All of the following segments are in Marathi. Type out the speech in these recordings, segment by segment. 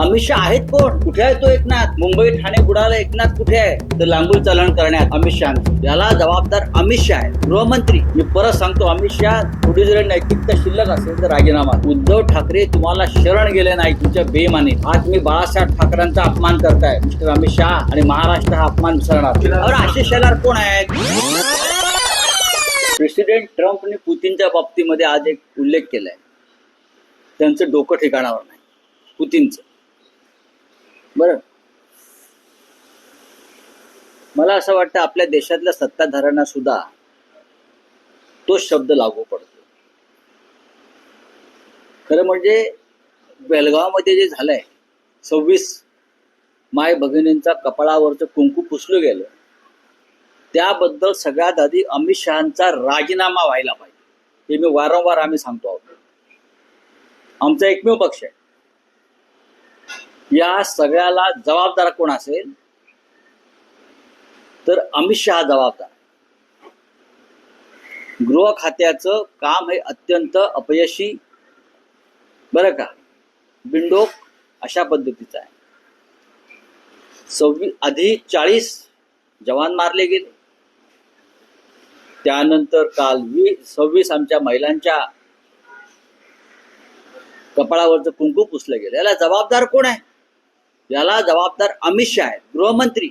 अमित शहा आहेत कोण? कुठे आहे तो एकनाथ? मुंबई ठाणे बुडाला एकनाथ कुठे आहे? तर लांबून चलन करण्यात अमित शहा याला जबाबदार अमित शहा आहे गृहमंत्री. मी परत सांगतो अमित शहा थोडी जरी नैतिकता शिल्लक असेल तर राजीनामा. उद्धव ठाकरे तुम्हाला शरण गेले नाही तुमच्या बेमाने. आज मी बाळासाहेब ठाकरेंचा अपमान करताय. मिस्टर अमित शहा आणि महाराष्ट्र हा अपमान विसरणार. और आशिष शेलार कोण आहेत? प्रेसिडेंट ट्रम्पने पुतीनच्या बाबतीमध्ये आज एक उल्लेख केलाय. त्यांचं डोकं ठिकाणावर नाही. पुतीनचं. बरं. मला असं वाटतं आपल्या देशातल्या सत्ताधाऱ्यांना सुद्धा तो शब्द लागू पडतो. खरं म्हणजे बेलगावमध्ये जे झालंय सव्वीस माय भगिनींचा कपाळावरचं कुंकू पुसलं गेलं त्याबद्दल सगळ्यात आधी अमित शहाचा राजीनामा व्हायला पाहिजे. हे मी वारंवार आम्ही सांगतो आहोत. आमचा एकमेव पक्ष आहे. या सगळ्याला जबाबदार कोण असेल? तर अमित शहा जबाबदार. गृह खात्याचं काम हे अत्यंत अपयशी बरं का? बिंडोक अशा पद्धतीचं आहे. सव्वीस आधी चाळीस जवान मारले गेले. त्यानंतर काल वीस सव्वीस आमच्या महिलांच्या कपाळावरचं कुंकू पुसलं गेलं. याला जबाबदार कोण आहे? याला जबाबदार अमित शहा आहेत गृहमंत्री.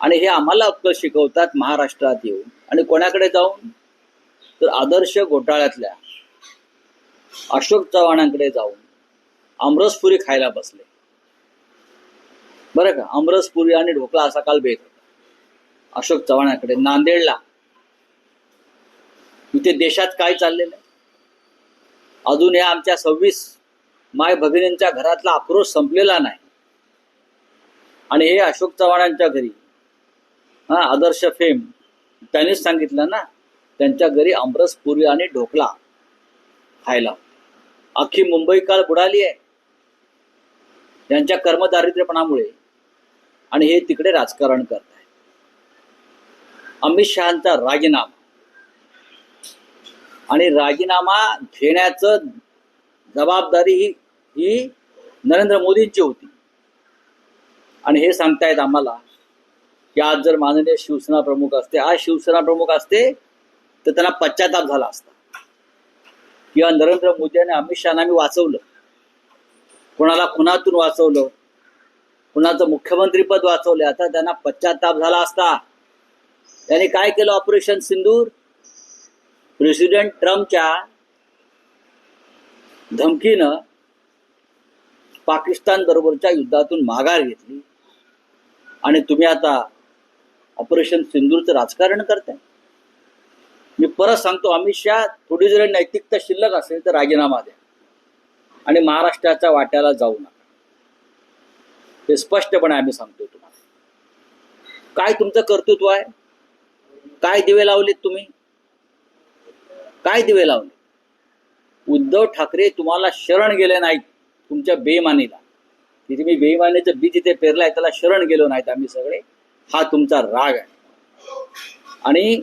आणि हे आम्हाला अक्कल शिकवतात महाराष्ट्रात येऊन. आणि कोणाकडे जाऊन? तर आदर्श घोटाळ्यातल्या अशोक चव्हाणांकडे जाऊन आमरसपुरी खायला बसले. बरं का? आमरसपुरी आणि ढोकळा असा काल भेट होता. अशोक चव्हाणांकडे नांदेडला. इथे देशात काय चाललेलं आहे? अजून या आमच्या सव्वीस माय भगिनींच्या घरातला आक्रोश संपलेला नाही. आणि हे अशोक चव्हाणांच्या घरी हा आदर्श फेम त्यांनीच सांगितलं ना त्यांच्या घरी आमरस पुरी आणि ढोकला खायला. अख्खी मुंबई काल बुडाली आहे. त्यांच्या कर्मदारिद्र्यपणामुळे. आणि हे तिकडे राजकारण करत आहे. अमित शहांचा राजीनामा. आणि राजीनामा घेण्याचं जबाबदारी ही ही नरेंद्र मोदींची होती. आणि हे सांगतायत आम्हाला की आज जर माननीय शिवसेना प्रमुख असते आज शिवसेना प्रमुख असते तर त्यांना पश्चाताप झाला असता. किंवा नरेंद्र मोदी आणि अमित शहाना आम्ही वाचवलं. कोणाला खुनातून वाचवलं कुणाचं मुख्यमंत्रीपद वाचवलं आता त्यांना पश्चाताप झाला असता. त्यांनी काय केलं ऑपरेशन सिंदूर? प्रेसिडेंट ट्रम्पच्या धमकीनं पाकिस्तान बरोबरच्या युद्धातून माघार घेतली. आणि तुम्ही आता ऑपरेशन सिंदूरचं राजकारण करताय. मी परत सांगतो अमित शहा थोडी जरी नैतिकता शिल्लक असेल तर राजीनामा द्या. आणि महाराष्ट्राच्या वाट्याला जाऊ नका. हे स्पष्टपणे आम्ही सांगतो तुम्हाला. काय तुमचं कर्तृत्व आहे? काय दिवे लावलेत तुम्ही? काय दिवे लावले उद्धव ठाकरे तुम्हाला शरण गेले नाहीत. तुमच्या बेमानीला की तुम्ही बेईमानीचं बी जिथे पेरलाय त्याला शरण गेलो नाहीत आम्ही सगळे. हा तुमचा राग आहे. आणि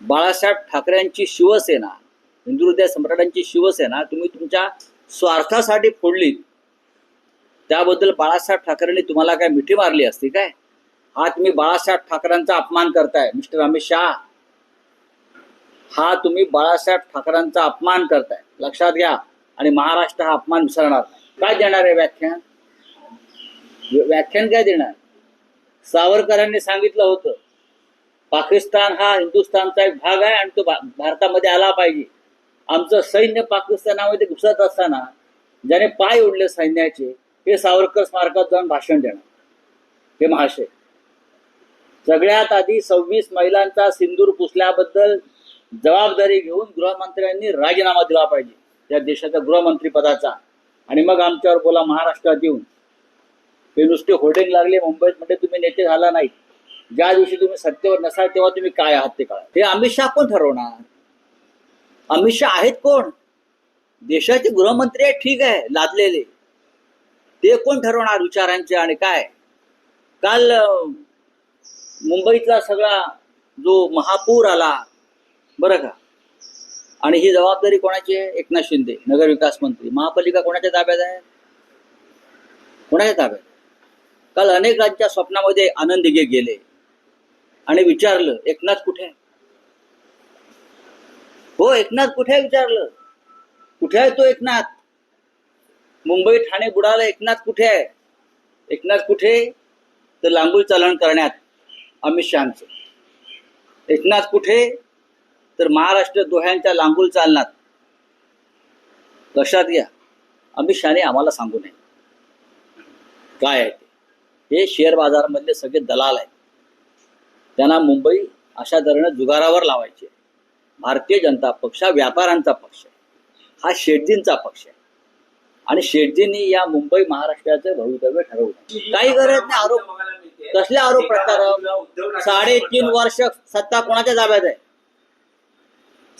बाळासाहेब ठाकरेंची शिवसेना हिंदू हृदय सम्राटांची शिवसेना तुम्ही तुमच्या स्वार्थासाठी फोडली त्याबद्दल बाळासाहेब ठाकरेंनी तुम्हाला काय मिठी मारली असती काय? हा तुम्ही बाळासाहेब ठाकरेंचा अपमान करताय मिस्टर अमित शहा. हा तुम्ही बाळासाहेब ठाकरेंचा अपमान करताय. लक्षात घ्या. आणि महाराष्ट्र हा अपमान विसरणार. काय देणार आहे व्याख्यान? व्याख्यान काय देणार? सावरकरांनी सांगितलं होतं पाकिस्तान हा हिंदुस्थानचा एक भाग आहे आणि तो भा- भारतामध्ये आला पाहिजे. आमचं सैन्य पाकिस्तानामध्ये घुसत असताना ज्याने पाय ओढले सैन्याचे हे सावरकर स्मारकात जाऊन भाषण देणार. हे महाशय. सगळ्यात आधी सव्वीस महिलांचा सिंदूर पुसल्याबद्दल जबाबदारी घेऊन गृहमंत्र्यांनी राजीनामा दिला पाहिजे. या देशाच्या गृहमंत्री पदाचा आणि मग आमच्यावर बोला महाराष्ट्रात येऊन. हे नुसते होर्डिंग लागले मुंबईत म्हणजे तुम्ही नेते झाला नाही. ज्या दिवशी तुम्ही सत्तेवर नसाल तेव्हा तुम्ही काय आहात ते काळात हे अमित शहा कोण ठरवणार? अमित शहा आहेत कोण? देशाचे गृहमंत्री आहेत ठीक आहे लादलेले. ते कोण ठरवणार विचारांचे आणि काय? काल मुंबईतला सगळा जो महापूर आला बरं का? आणि ही जबाबदारी कोणाची आहे? एकनाथ शिंदे नगर विकास मंत्री. महापालिका कोणाच्या ताब्यात आहे? कोणाच्या ताब्यात काल काल अनेकांच्या स्वप्नामध्ये आनंद घे गेले आणि विचारलं एकनाथ कुठे आहे? हो एकनाथ कुठे आहे? विचारलं. कुठे आहे तो एकनाथ? मुंबई ठाणे बुडाला एकनाथ कुठे आहे? एकनाथ कुठे? तर लांबूल चलन करण्यात अमित शहाचं. एकनाथ कुठे? तर महाराष्ट्र दोह्यांच्या लांबूल चालनात लक्षात घ्या अमित शहाने आम्हाला सांगू नये. काय आहे ते? हे शेअर बाजारामधले सगळे दलाल आहेत. त्यांना मुंबई अशा तऱ्हेनं जुगारावर लावायची आहे. भारतीय जनता पक्ष हा व्यापाऱ्यांचा पक्ष आहे. हा शेटजींचा पक्ष आहे. आणि शेटजींनी या मुंबई महाराष्ट्राचं भवितव्य ठरवलं. काही गरज नाही आरोप कसले आरोप प्रकार? साडेतीन वर्ष सत्ता कोणाच्या जाब्यात आहे?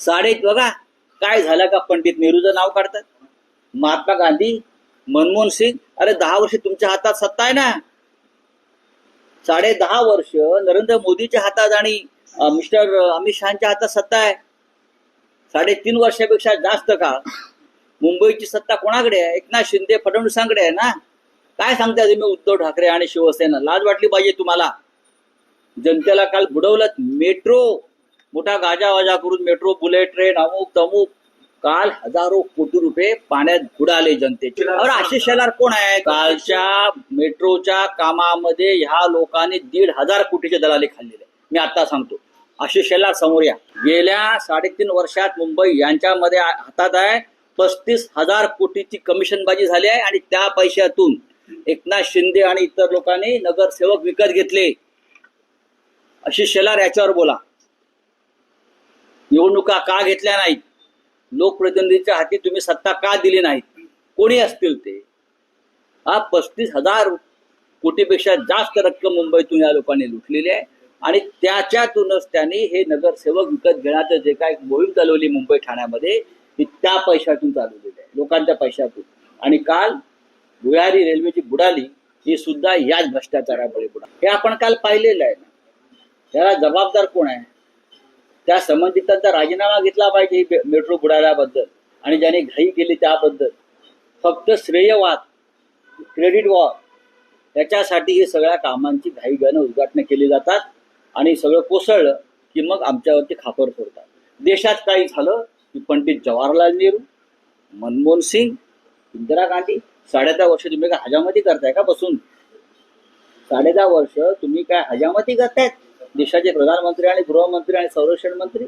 साडे बघा. काय झालं का पंडित नेहरूचं नाव काढतात? महात्मा गांधी मनमोहन सिंग. अरे दहा वर्ष तुमच्या हातात सत्ता आहे ना? साडे दहा वर्ष नरेंद्र मोदीच्या हातात आणि मिस्टर अमित शहाच्या हातात सत्ता आहे. साडेतीन वर्षापेक्षा जास्त का मुंबईची सत्ता कोणाकडे आहे? एकनाथ शिंदे फडणवीसांकडे आहे ना? काय सांगताय तुम्ही उद्धव ठाकरे आणि शिवसेना? लाज वाटली पाहिजे तुम्हाला. जनतेला काल बुडवलं मेट्रो. मोठा गाजावाजा करून मेट्रो बुलेट ट्रेन अमुक तमुक. काल हजारो कोटी रुपये पाण्यात बुडाले जनतेचे. अरे आशिष शेलार कोण आहे कालच्या मेट्रोच्या कामामध्ये ह्या लोकांनी दीड हजार कोटीचे दलाली खाल्लेले. मी आता सांगतो. आशिष शेलार समोर या. गेल्या साडेतीन वर्षात मुंबई यांच्यामध्ये हातात आहे. पस्तीस हजार कोटीची कमिशनबाजी झाली आहे आणि त्या पैशातून एकनाथ शिंदे आणि इतर लोकांनी नगरसेवक विकत घेतले. आशिष शेलार याच्यावर बोला. निवडणुका का घेतल्या नाहीत? लोकप्रतिनिधीच्या हाती तुम्ही सत्ता का दिली नाहीत? कोणी असतील ते? हा पस्तीस हजार कोटीपेक्षा जास्त रक्कम मुंबईतून या लोकांनी लुटलेली आहे. आणि त्याच्यातूनच त्यांनी हे नगरसेवक विकत घेण्याचं जे काय मोहीम चालवली मुंबई ठाण्यामध्ये ती त्या पैशातून चालवलेली आहे. लोकांच्या पैशातून. आणि काल भुयारी रेल्वेची बुडाली ही सुद्धा याच भ्रष्टाचारामुळे बुडाली. हे आपण काल पाहिलेलं आहे ना. त्याला जबाबदार कोण आहे? त्या संबंधितांचा राजीनामा घेतला पाहिजे मेट्रो बुडाल्याबद्दल. आणि ज्याने घाई केली त्याबद्दल. फक्त श्रेयवाद क्रेडिट वॉर त्याच्यासाठी ही सगळ्या कामांची घाई घाईनं उद्घाटन केली जातात आणि सगळं कोसळलं की मग आमच्यावरती खापर फोडतात. देशात काही झालं की पंडित जवाहरलाल नेहरू मनमोहन सिंग इंदिरा गांधी साडे दहा वर्ष तुम्ही काय हजामती करताय का बसून? साडे दहा वर्ष तुम्ही काय हजामती करतायत? देशाचे प्रधानमंत्री आणि गृहमंत्री आणि संरक्षण मंत्री.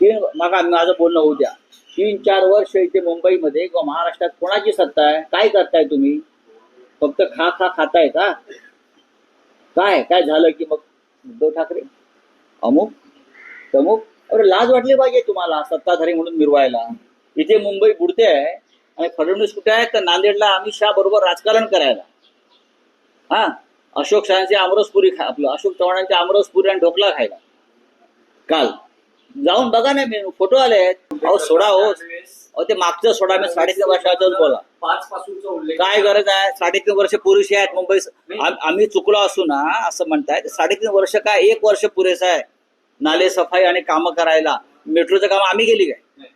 तीन मग माझं बोलणं होऊ द्या. तीन चार वर्ष इथे मुंबईमध्ये किंवा महाराष्ट्रात कोणाची सत्ता आहे? काय करताय तुम्ही? फक्त खा खा खाताय का? काय काय झालं की मग उद्धव ठाकरे? अमुक तमुक? अरे लाज वाटली पाहिजे तुम्हाला सत्ताधारी म्हणून मिरवायला. इथे मुंबई बुडते आहे आणि फडणवीस कुठे आहे तर नांदेडला अमित शहा बरोबर राजकारण करायला. हा? अशोक शहाचे आमरसपुरी खा आपलं अशोक चव्हाणांचे आमरसपुरी आणि ढोकला खायला. काल. जाऊन बघा ना मी फोटो आले आहेत. अहो सोडा हो. अहो ते मागचं सोडा मी साडेतीन वर्षाचाच बोला. पाच उल्लेख काय गरज आहे? साडेतीन वर्ष पुरुषी आहेत मुंबई आम- आम्ही चुकलो असू ना असं म्हणताय साडेतीन वर्ष काय? एक वर्ष पुरेसं आहे. नाले सफाई आणि कामं करायला. मेट्रोचं काम आम्ही केली काय?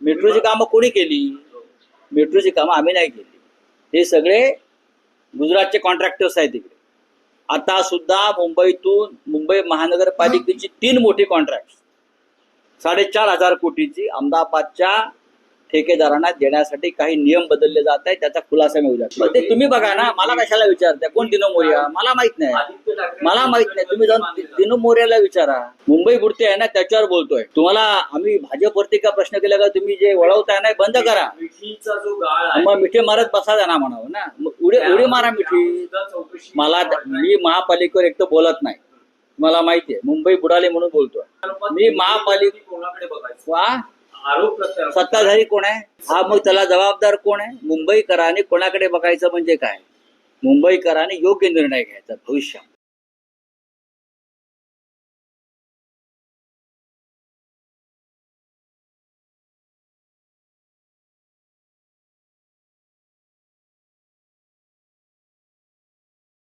मेट्रोची कामं कोणी केली? मेट्रोची कामं आम्ही नाही केली. हे सगळे गुजरातचे कॉन्ट्रॅक्टर्स आहेत तिकडे आता सुद्धा मुंबईतून मुंबई महानगरपालिकेची तीन मोठी कॉन्ट्रॅक्ट साडेचार हजार कोटीची अहमदाबादच्या ठेकेदारांना देण्यासाठी काही नियम बदलले जात आहेत त्याचा खुलासा मिळू जातो पण ते तुम्ही बघा ना मला कशाला विचारताय? कोण दिनो मोर्या? मला माहीत नाही. मला माहीत नाही. तुम्ही जाऊन दिनू मोर्याला विचारा. मुंबई बुडते आहे ना त्याच्यावर बोलतोय. तुम्हाला आम्ही भाजपवरती का प्रश्न केला का तुम्ही जे वळवताय ना बंद करा. आहे मग मिठी मारत बसा त्यांना म्हणावं ना. मग उडी उडी मारा मिठी. मला मी महापालिकेवर एक तर बोलत नाही. मला माहितीये मुंबई बुडाली म्हणून बोलतोय. मी महापालिका कोणाकडे बघायचं? वा? आरोप सत्ताधारी कोण आहे? हा मग त्याला जबाबदार कोण आहे? मुंबईकरांनी कोणाकडे बघायचं म्हणजे काय? मुंबईकरांनी योग्य निर्णय घ्यायचा भविष्यात.